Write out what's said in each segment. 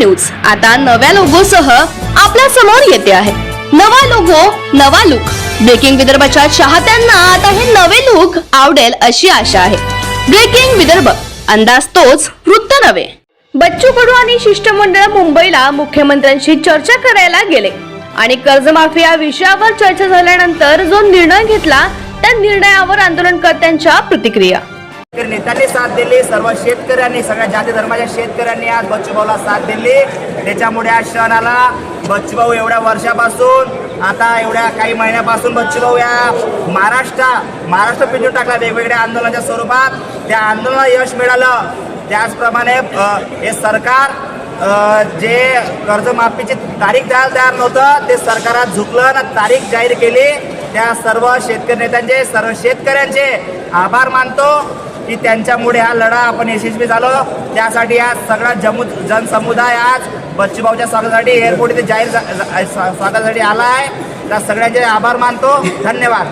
News आता नव्या लोगोसह आपल्यासमोर येते आहे. नवा लोगो नवा लुक ब्रेकिंग विदर्भाच्या चाहत्यांना आता हे नवे लुक आवडेल अशी आशा आहे. ब्रेकिंग विदर्भ अंदाज तोच वृत्त नव्हे. बच्चू कडू आणि शिष्टमंडळ मुंबईला मुख्यमंत्र्यांशी चर्चा करायला गेले. आणि कर्जमाफी या विषयावर चर्चा झाल्यानंतर जो निर्णय घेतला त्या निर्णयावर आंदोलनकर्त्यांच्या प्रतिक्रिया. नेत्यांनी साथ दिली सर्व शेतकऱ्यांनी सगळ्या जाती धर्माच्या शेतकऱ्यांनी आज बच्चूभाऊला साथ दिली. त्याच्यामुळे आज क्षण आला बच्चूभाऊ एवढ्या वर्षापासून आता एवढ्या काही महिन्यापासून बच्चूभाऊ या महाराष्ट्र महाराष्ट्र पिंजून टाकला वेगवेगळ्या आंदोलनाच्या स्वरूपात. त्या आंदोलनाला यश मिळालं. त्याचप्रमाणे हे सरकार जे कर्जमाफीची तारीख द्यायला तयार नव्हतं ते सरकार झुकलं ना तारीख जाहीर केली. त्या सर्व शेतकरी नेत्यांचे सर्व शेतकऱ्यांचे आभार मानतो. की त्यांच्यामुळे हा लढा आपण यशस्वी झालो. त्यासाठी आज सगळा जमू जनसमुदाय आज बच्चूभाऊच्या स्वागतासाठी एअरपोर्ट इथे जाहीर स्वागतासाठी आला आहे त्या सगळ्यांचे आभार मानतो. धन्यवाद.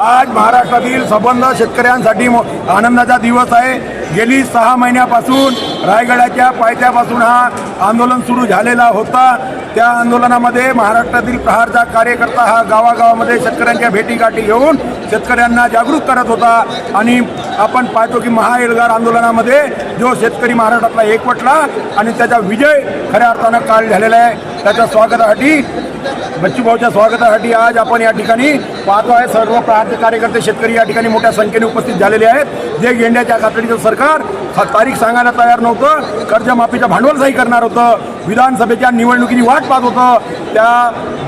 आज महाराष्ट्रातील संबंध शेतकऱ्यांसाठी आनंदाचा दिवस आहे. गेली सहा महिन्यापासून रायगडाच्या पायथ्यापासून हा आंदोलन सुरू झालेला होता. त्या आंदोलनामध्ये महाराष्ट्रातील प्रहारचा कार्यकर्ता हा गावागावामध्ये शेतकऱ्यांच्या भेटीगाठी घेऊन शेतकऱ्यांना जागरूक करत होता. आणि आपण पाहतो की महाएल्गार आंदोलनामध्ये जो शेतकरी महाराष्ट्रातला एकवटला आणि त्याचा विजय खऱ्या अर्थानं काल झालेला आहे. त्याच्या स्वागतासाठी बच्चूभाऊच्या स्वागतासाठी आज आपण या ठिकाणी पाहतो आहे. सर्व प्रांत कार्यकर्ते शेतकरी या ठिकाणी मोठ्या संख्येने उपस्थित झालेले आहेत. जे गेंड्याच्या कातडीचं सरकार तारीख सांगायला तयार नव्हतं. कर्जमाफीचं भांडवलशाही करणार होतं. विधानसभेच्या निवडणुकीची वाट पाहत होतं. त्या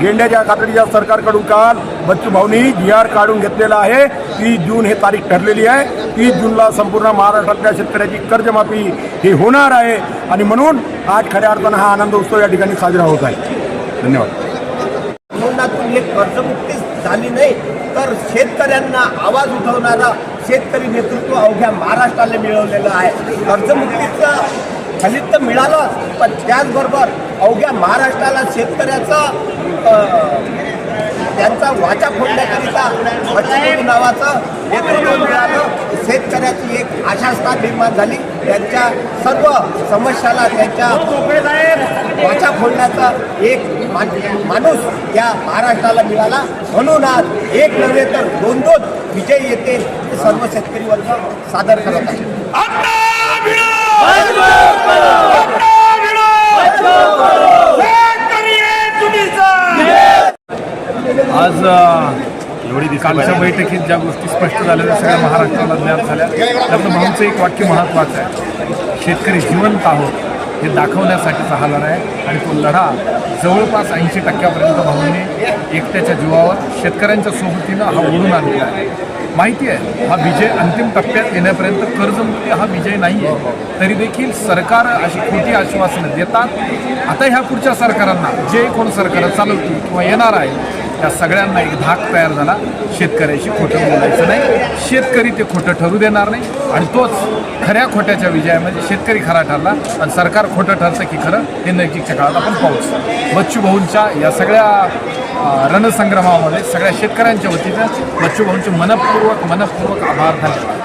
गेंड्याच्या कातडीच्या सरकारकडून काल बच्चूभाऊनी जी आर काढून घेतलेला आहे. तीस जून हे तारीख ठरलेली आहे. तीस जूनला संपूर्ण महाराष्ट्रातल्या शेतकऱ्याची कर्जमाफी ही होणार आहे. आणि म्हणून आज खऱ्या अर्थानं हा आनंद उत्सव या ठिकाणी साजरा होत आहे. धन्यवाद. आंदोलनातून एक कर्जमुक्ती झाली नाही तर शेतकऱ्यांना आवाज उठवणारा शेतकरी नेतृत्व अवघ्या महाराष्ट्राला मिळवलेलं आहे. कर्जमुक्तीचं फलित तर मिळालं पण त्याचबरोबर अवघ्या महाराष्ट्राला शेतकऱ्याचं त्यांचा वाचा फोडण्याकरिता नावाचं नेतृत्व मिळालं. शेतकऱ्याची एक आशास्था निर्माण झाली. त्यांच्या सर्व समस्याला त्यांच्या वाचा फोडण्याचा एक मान- माणूस या महाराष्ट्राला मिळाला. म्हणून आज एक नव्हे तर दोन दोन विजय येते हे सर्व शेतकरी वर्ग सादर करत आहे आज एवढी कालच्या बैठकीत ज्या गोष्टी स्पष्ट झाल्या त्या सगळ्या महाराष्ट्राला ज्ञात झाल्या. त्यातलं भाऊंचं एक वाक्य महत्त्वाचं आहे. शेतकरी जिवंत आहोत हे दाखवण्यासाठीचा हा लढा आहे आणि तो लढा जवळपास ऐंशी टक्क्यापर्यंत भाऊंनी एकट्याच्या जीवावर शेतकऱ्यांच्या सोबतीनं हा ओढून आणलेला आहे. माहिती आहे हा विजय अंतिम टप्प्यात येण्यापर्यंत कर्जमुक्ती हा विजय नाही आहे तरी देखील सरकार अशी खोटी आश्वासनं देतात. आता ह्या पुढच्या सरकारांना जे कोण सरकार चालवतील किंवा येणार आहे त्या सगळ्यांना एक धाक तयार झाला. शेतकऱ्याशी खोटं बोलायचं नाही. शेतकरी ते खोटं ठरू देणार नाही. आणि तोच खऱ्या खोट्याच्या विजयामध्ये शेतकरी खरा ठरला. आणि सरकार खोटं ठरतं की खरं हे नैतिकच्या काळात आपण पाहूच. बच्चूभाऊंच्या या सगळ्या अ, रणसंग्रामामध्ये सगळ्या शेतकऱ्यांच्या वतीनं बच्चूभाऊंचे मनपूर्वक मनपूर्वक आभार झाले